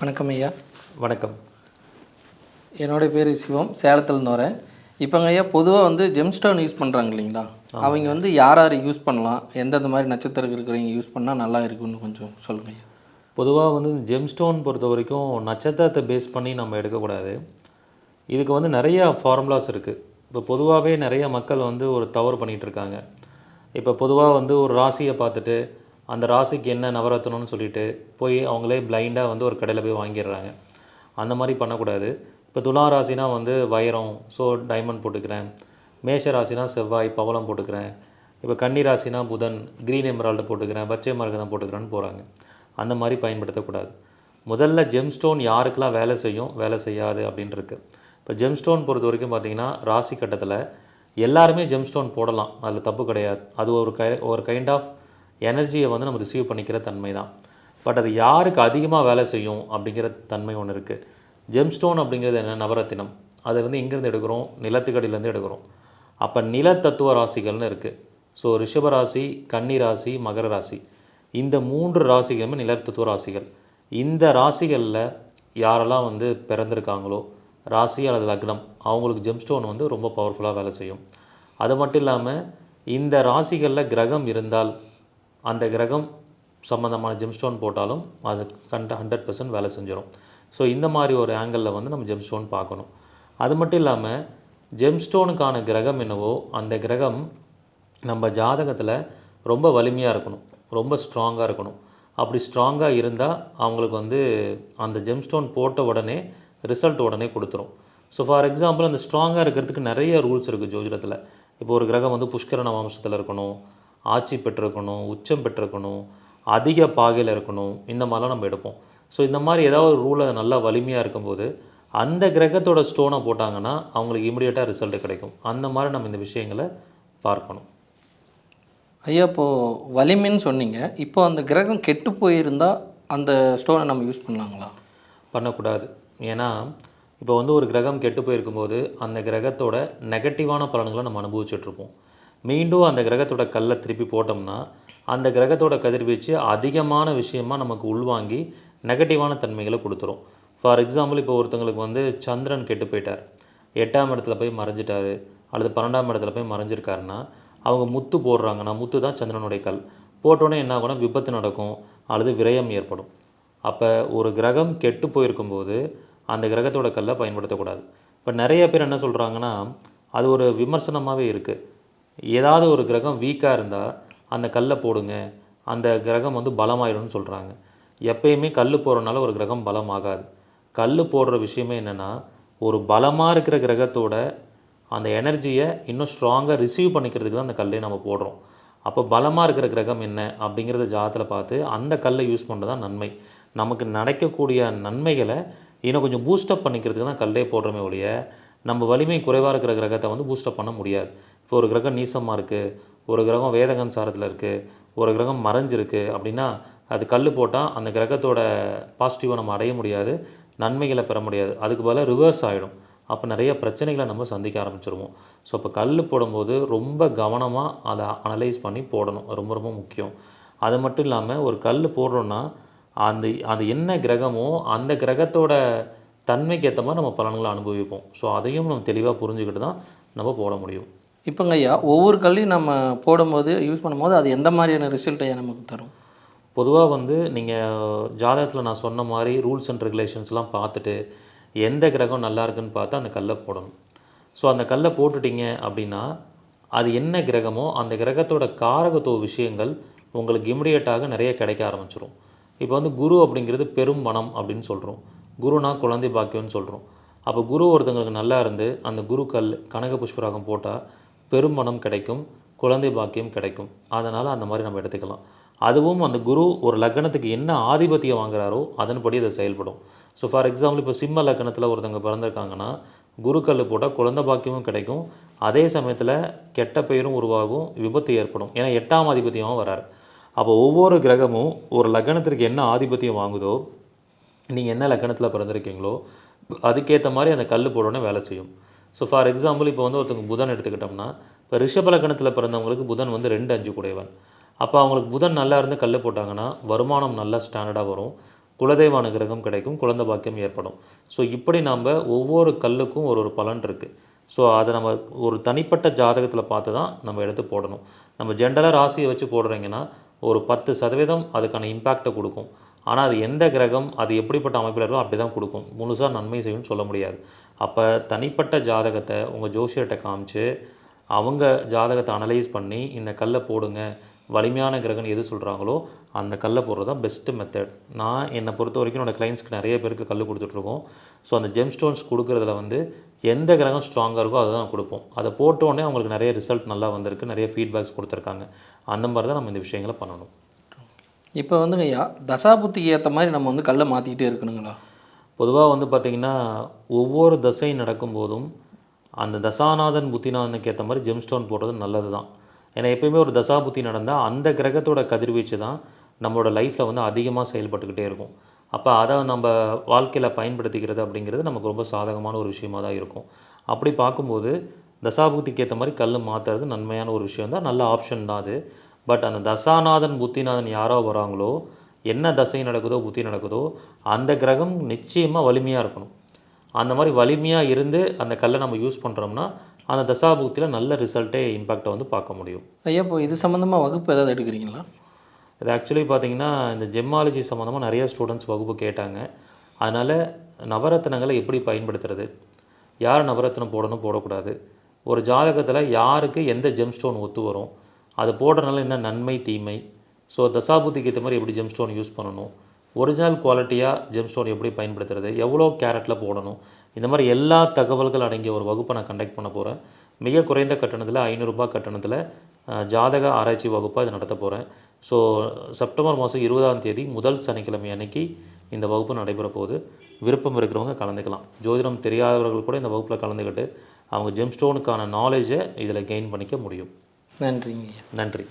வணக்கம் ஐயா. வணக்கம். என்னோட பேர் சிவம் சேலத்துலேருந்து வரேன். இப்போங்க ஐயா பொதுவாக வந்து ஜெம்ஸ்டோன் யூஸ் பண்ணுறாங்க இல்லைங்களா? அவங்க வந்து யார் யார் யூஸ் பண்ணலாம்? எந்தெந்த மாதிரி நட்சத்திரம் இருக்கிறவங்க யூஸ் பண்ணால் நல்லா இருக்குன்னு கொஞ்சம் சொல்லுங்கள் ஐயா. பொதுவாக வந்து ஜெம்ஸ்டோன் பொறுத்த வரைக்கும் நட்சத்திரத்தை பேஸ் பண்ணி நம்ம எடுக்கக்கூடாது. இதுக்கு வந்து நிறைய ஃபார்முலாஸ் இருக்குது இப்போ பொதுவாகவே நிறைய மக்கள் வந்து ஒரு தவறு பண்ணிகிட்டு இருக்காங்க. இப்போ பொதுவாக வந்து ஒரு ராசியை பார்த்துட்டு அந்த ராசிக்கு என்ன நவரத்னம்னு சொல்லிட்டு போய் அவங்களே பிளைண்டாக வந்து ஒரு கடையில் போய் வாங்கிடுறாங்க. அந்த மாதிரி பண்ணக்கூடாது. இப்போ துலா ராசினா வந்து வைரம் ஸோ டைமண்ட் போட்டுக்கிறேன். மேஷ ராசினா செவ்வாய் பவளம் போட்டுக்கிறேன். இப்போ கன்னி ராசினா புதன் க்ரீன் எமரால்டு போட்டுக்கிறேன் பச்சை மரகதம் போட்டுக்கிறேன்னு போகிறாங்க அந்த மாதிரி பயன்படுத்தக்கூடாது. முதல்ல ஜெம்ஸ்டோன் யாருக்கெல்லாம் வேலை செய்யும் வேலை செய்யாது அப்படின்னு இருக்குது இப்போ ஜெம்ஸ்டோன் பொறுத்த வரைக்கும் பார்த்தீங்கன்னா ராசி கட்டத்தில் எல்லாருமே ஜெம்ஸ்டோன் போடலாம். அதில் தப்பு கிடையாது. அது ஒரு கை ஒரு கைண்ட் ஆஃப் எனர்ஜியை வந்து நம்ம ரிசீவ் பண்ணிக்கிற தன்மை தான் பட் அது யாருக்கு அதிகமாக வேலை செய்யும் அப்படிங்கிற தன்மை ஒன்று இருக்குது ஜெம்ஸ்டோன் அப்படிங்கிறது என்ன? நவரத்தினம். அதை வந்து எங்கேருந்து எடுக்கிறோம்? நிலத்துக்கடியிலேருந்து எடுக்கிறோம். அப்போ நில தத்துவ ராசிகள்னு இருக்குது ஸோ ரிஷபராசி கன்னி ராசி மகர ராசி. இந்த மூன்று ராசிகளுமே நிலத்தத்துவ ராசிகள். இந்த ராசிகளில் யாரெல்லாம் வந்து பிறந்திருக்காங்களோ ராசி அல்லது லக்னம் அவங்களுக்கு ஜெம்ஸ்டோன் வந்து ரொம்ப பவர்ஃபுல்லாக வேலை செய்யும். அது மட்டும் இல்லாமல் இந்த ராசிகளில் கிரகம் இருந்தால் அந்த கிரகம் சம்மந்தமான ஜெம்ஸ்டோன் போட்டாலும் அது கண்ட ஹண்ட்ரட் பர்சன்ட் வேலை செஞ்சிடும் ஸோ இந்த மாதிரி ஒரு ஆங்கிளில் வந்து நம்ம ஜெம்ஸ்டோன் பார்க்கணும். அது மட்டும் இல்லாமல் ஜெம்ஸ்டோனுக்கான கிரகம் என்னவோ அந்த கிரகம் நம்ம ஜாதகத்தில் ரொம்ப வலிமையாக இருக்கணும். ரொம்ப ஸ்ட்ராங்காக இருக்கணும். அப்படி ஸ்ட்ராங்காக இருந்தால் அவங்களுக்கு வந்து அந்த ஜெம்ஸ்டோன் போட்ட உடனே ரிசல்ட் உடனே கொடுத்துரும். ஸோ ஃபார் எக்ஸாம்பிள் அந்த ஸ்ட்ராங்காக இருக்கிறதுக்கு நிறைய ரூல்ஸ் இருக்குது ஜோதிடத்தில். இப்போ ஒரு கிரகம் வந்து புஷ்கரண வம்சத்தில் இருக்கணும். ஆட்சி பெற்றிருக்கணும் உச்சம் பெற்றிருக்கணும் அதிக பாகையில் இருக்கணும் இந்த மாதிரிலாம் நம்ம எடுப்போம். ஸோ இந்த மாதிரி ஏதாவது ஒரு ரூலை நல்லா வலிமையாக இருக்கும்போது அந்த கிரகத்தோட ஸ்டோனை போட்டாங்கன்னா அவங்களுக்கு இமிடியேட்டாக ரிசல்ட் கிடைக்கும். அந்த மாதிரி நம்ம இந்த விஷயங்களை பார்க்கணும். ஐயா இப்போது வலிமைன்னு சொன்னீங்க. இப்போ அந்த கிரகம் கெட்டு போயிருந்தால் அந்த ஸ்டோனை நம்ம யூஸ் பண்ணலாங்களா? பண்ணக்கூடாது. ஏன்னா இப்போ வந்து ஒரு கிரகம் கெட்டு போயிருக்கும்போது அந்த கிரகத்தோட நெகட்டிவான பலன்களை நம்ம அனுபவிச்சுட்ருப்போம் மீண்டும் அந்த கிரகத்தோட கல்லை திருப்பி போட்டோம்னா அந்த கிரகத்தோட கதிர்வீச்சு அதிகமான விஷயமா நமக்கு உள்வாங்கி நெகட்டிவான தன்மைகளை கொடுத்துரும். ஃபார் எக்ஸாம்பிள் இப்போ ஒருத்தங்களுக்கு வந்து சந்திரன் கெட்டு போயிட்டார். எட்டாம் இடத்துல போய் மறைஞ்சிட்டார் அல்லது பன்னெண்டாம் இடத்துல போய் மறைஞ்சிருக்காருன்னா அவங்க முத்து போடுறாங்கன்னா முத்து தான் சந்திரனுடைய கல். போட்டோன்னே என்ன ஆகும்னா விபத்து நடக்கும் அல்லது விரயம் ஏற்படும். அப்போ ஒரு கிரகம் கெட்டு போயிருக்கும்போது அந்த கிரகத்தோட கல்லை பயன்படுத்தக்கூடாது. இப்போ நிறைய பேர் என்ன சொல்கிறாங்கன்னா அது ஒரு விமர்சனமாகவே இருக்குது ஏதாவது ஒரு கிரகம் வீக்காக இருந்தால் அந்த கல்லை போடுங்க. அந்த கிரகம் வந்து பலமாயிடும்னு சொல்கிறாங்க எப்பயுமே கல் போடுறனால ஒரு கிரகம் பலமாகாது. கல் போடுற விஷயமே என்னென்னா ஒரு பலமாக இருக்கிற கிரகத்தோட அந்த எனர்ஜியை இன்னும் ஸ்ட்ராங்காக ரிசீவ் பண்ணிக்கிறதுக்கு தான் அந்த கல்லே நம்ம போடுறோம். அப்போ பலமாக இருக்கிற கிரகம் என்ன அப்படிங்கிறத ஜாதத்தில் பார்த்து அந்த கல்லை யூஸ் பண்ணுறது தான் நன்மை. நமக்கு நடக்கக்கூடிய நன்மைகளை இன்னும் கொஞ்சம் பூஸ்டப் பண்ணிக்கிறதுக்கு தான் கல்லே போடுறோமே ஒழிய நம்ம வலிமை குறைவாக இருக்கிற கிரகத்தை வந்து பூஸ்டப் பண்ண முடியாது. இப்போ ஒரு கிரகம் நீசமாக இருக்குது ஒரு கிரகம் வேதகன் சாரத்தில் இருக்குது ஒரு கிரகம் மறைஞ்சிருக்கு அப்படின்னா அது கல் போட்டால் அந்த கிரகத்தோட பாசிட்டிவை நம்ம அடைய முடியாது நன்மைகளை பெற முடியாது. அதுக்கு பதிலாக ரிவர்ஸ் ஆகிடும் அப்போ நிறைய பிரச்சனைகளை நம்ம சந்திக்க ஆரம்பிச்சிருவோம். ஸோ இப்போ கல் போடும்போது ரொம்ப கவனமாக அதை அனலைஸ் பண்ணி போடணும். ரொம்ப ரொம்ப முக்கியம். அது மட்டும் இல்லாமல் ஒரு கல் போடுறோன்னா அந்த அது என்ன கிரகமோ அந்த கிரகத்தோட தன்மைக்கு ஏற்ற மாதிரி நம்ம பலன்களை அனுபவிப்போம். ஸோ அதையும் நம்ம தெளிவாக புரிஞ்சுக்கிட்டு தான் நம்ம போட முடியும். இப்போங்க ஐயா ஒவ்வொரு கல்லையும் நம்ம போடும்போது யூஸ் பண்ணும்போது அது எந்த மாதிரியான ரிசல்ட் ஐயா நமக்கு தரும்? பொதுவாக வந்து நீங்கள் ஜாதகத்தில் நான் சொன்ன மாதிரி ரூல்ஸ் அண்ட் ரெகுலேஷன்ஸ்லாம் பார்த்துட்டு எந்த கிரகம் நல்லா இருக்குன்னு பார்த்து அந்த கல்லை போடணும். ஸோ அந்த கல்லை போட்டுட்டீங்க அப்படின்னா அது என்ன கிரகமோ அந்த கிரகத்தோட காரகத்துவ விஷயங்கள் உங்களுக்கு இமிடியேட்டாக நிறைய கிடைக்க ஆரம்பிச்சிடும் இப்போ வந்து குரு அப்படிங்கிறது பெரும் மனம் அப்படின்னு சொல்கிறோம் குருனா குழந்தை பாக்கியம்னு சொல்கிறோம் அப்போ குரு ஒருத்தங்களுக்கு நல்லா இருந்து அந்த குரு கல் கனக புஷ்பராகம் போட்டால் பெருமணம் கிடைக்கும் குழந்தை பாக்கியம் கிடைக்கும். அதனால் அந்த மாதிரி நம்ம எடுத்துக்கலாம். அதுவும் அந்த குரு ஒரு லக்னத்துக்கு என்ன ஆதிபத்தியம் வாங்குறாரோ அதன்படி அது செயல்படும். ஸோ ஃபார் எக்ஸாம்பிள் இப்போ சிம்ம லக்னத்தில் ஒருத்தவங்க பிறந்திருக்காங்கன்னா குருக்கல் போட்டால் குழந்தை பாக்கியமும் கிடைக்கும். அதே சமயத்தில் கெட்ட பெயரும் உருவாகும் விபத்து ஏற்படும். ஏன்னா எட்டாம் ஆதிபத்தியமாக வராரு. அப்போ ஒவ்வொரு கிரகமும் ஒரு லக்னத்திற்கு என்ன ஆதிபத்தியம் வாங்குதோ நீங்கள் என்ன லக்கணத்தில் பிறந்திருக்கீங்களோ அதுக்கேற்ற மாதிரி அந்த கல் போடணும்னு வேலை செய்யும். ஸோ ஃபார் எக்ஸாம்பிள் இப்போ வந்து ஒருத்தவங்க புதன் எடுத்துக்கிட்டோம்னா இப்போ ரிஷபலக்கணத்தில் பிறந்தவங்களுக்கு புதன் வந்து ரெண்டு அஞ்சு குடைவன் அப்போ அவங்களுக்கு புதன் நல்லா இருந்து கல் போட்டாங்கன்னா வருமானம் நல்லா ஸ்டாண்டர்டாக வரும். குலதெய்வ அனுகிரகம் கிடைக்கும் குழந்தை பாக்கியம் ஏற்படும். ஸோ இப்படி நம்ம ஒவ்வொரு கல்லுக்கும் ஒரு ஒரு பலன் இருக்குது ஸோ அதை நம்ம ஒரு தனிப்பட்ட ஜாதகத்தில் பார்த்து தான் நம்ம எடுத்து போடணும். நம்ம ஜென்ரலாக ராசியை வச்சு போடுறீங்கன்னா ஒரு பத்து சதவீதம் அதுக்கான இம்பேக்டை கொடுக்கும். ஆனால் அது எந்த கிரகம் அது எப்படிப்பட்ட அமைப்பில் இருக்கோ அப்படி தான் கொடுக்கும். முழுசாக நன்மை செய்யும்னு சொல்ல முடியாது. அப்போ தனிப்பட்ட ஜாதகத்தை உங்கள் ஜோசியர்கிட்ட காமிச்சு அவங்க ஜாதகத்தை அனலைஸ் பண்ணி இந்த கல்லை போடுங்க வலிமையான கிரகம் எது சொல்கிறாங்களோ அந்த கல்லை போடுறது தான் பெஸ்ட்டு மெத்தட் நான் என்னை பொறுத்த வரைக்கும் என்னோடய கிளைண்ட்ஸ்க்கு நிறைய பேருக்கு கல் கொடுத்துட்ருக்கோம் ஸோ அந்த ஜெம் ஸ்டோன்ஸ் கொடுக்குறதுல வந்து எந்த கிரகம் ஸ்ட்ராங்காக இருக்கோ அதை தான் கொடுப்போம். அதை போட்டோடனே அவங்களுக்கு நிறைய ரிசல்ட் நல்லா வந்திருக்கு நிறைய ஃபீட்பேக்ஸ் கொடுத்துருக்காங்க. அந்த மாதிரி தான் நம்ம இந்த விஷயங்களை பண்ணணும். இப்போ வந்துங்க ஐயா தசாபுத்திக்கு ஏற்ற மாதிரி நம்ம வந்து கல்லை மாற்றிக்கிட்டே இருக்கணுங்களா? பொதுவாக வந்து பார்த்திங்கன்னா ஒவ்வொரு தசை நடக்கும்போதும் அந்த தசாநாதன் புத்திநாதனுக்கு ஏற்ற மாதிரி ஜெம்ஸ்டோன் போடுறது நல்லது தான் ஏன்னா எப்பயுமே ஒரு தசா புத்தி நடந்தால் அந்த கிரகத்தோட கதிர்வீச்சு தான் நம்மளோட லைஃப்பில் வந்து அதிகமாக செயல்பட்டுக்கிட்டே இருக்கும். அப்போ அதை நம்ம வாழ்க்கையில் பயன்படுத்திக்கிறது அப்படிங்கிறது நமக்கு ரொம்ப சாதகமான ஒரு விஷயமா தான் இருக்கும். அப்படி பார்க்கும்போது தசாபுத்திக்கு ஏற்ற மாதிரி கல் மாற்றுறது நன்மையான ஒரு விஷயம் தான். நல்ல ஆப்ஷன் தான் அது. பட் அந்த தசாநாதன் புத்திநாதன் யாரோ வராங்களோ என்ன தசை நடக்குதோ புத்தி நடக்குதோ அந்த கிரகம் நிச்சயமாக வலிமையாக இருக்கணும். அந்த மாதிரி வலிமையாக இருந்து அந்த கல்லை நம்ம யூஸ் பண்ணுறோம்னா அந்த தசாபுக்தியில் நல்ல ரிசல்ட்டே இம்பேக்டை வந்து பார்க்க முடியும். ஐயா இப்போ இது சம்மந்தமாக வகுப்பு ஏதாவது எடுக்கிறீங்களா? இது ஆக்சுவலி பார்த்தீங்கன்னா இந்த ஜெம்மாலஜி சம்மந்தமாக நிறைய ஸ்டூடெண்ட்ஸ் வகுப்பு கேட்டாங்க. அதனால் நவரத்னங்களை எப்படி பயன்படுத்துறது? யார் நவரத்னம் போடணும் போடக்கூடாது? ஒரு ஜாதகத்தில் யாருக்கு எந்த ஜெம் ஸ்டோன் ஒத்து வரும்? அது போடுறதுனால என்ன? நன்மை தீமை. ஸோ தசாபுத்திக்கு ஏற்ற மாதிரி எப்படி ஜெம் ஸ்டோன் யூஸ் பண்ணணும்? ஒரிஜினல் குவாலிட்டியாக ஜெம் ஸ்டோன் எப்படி பயன்படுத்துறது? எவ்வளோ கேரட்டில் போடணும்? இந்த மாதிரி எல்லா தகவல்கள் அடங்கிய ஒரு வகுப்பை நான் கண்டக்ட் பண்ண போகிறேன் மிக குறைந்த கட்டணத்தில் ஐநூறுரூபா கட்டணத்தில் ஜாதக ஆராய்ச்சி வகுப்பாக இது நடத்த போகிறேன் ஸோ செப்டம்பர் மாதம் இருபதாம் தேதி முதல் சனிக்கிழமை அன்னைக்கு இந்த வகுப்பு நடைபெற போகுது. விருப்பம் இருக்கிறவங்க கலந்துக்கலாம். ஜோதிடம் தெரியாதவர்கள் கூட இந்த வகுப்பில் கலந்துக்கிட்டு அவங்க ஜெம்ஸ்டோனுக்கான நாலேஜை இதில் கெயின் பண்ணிக்க முடியும். நன்றிங்க நன்றி.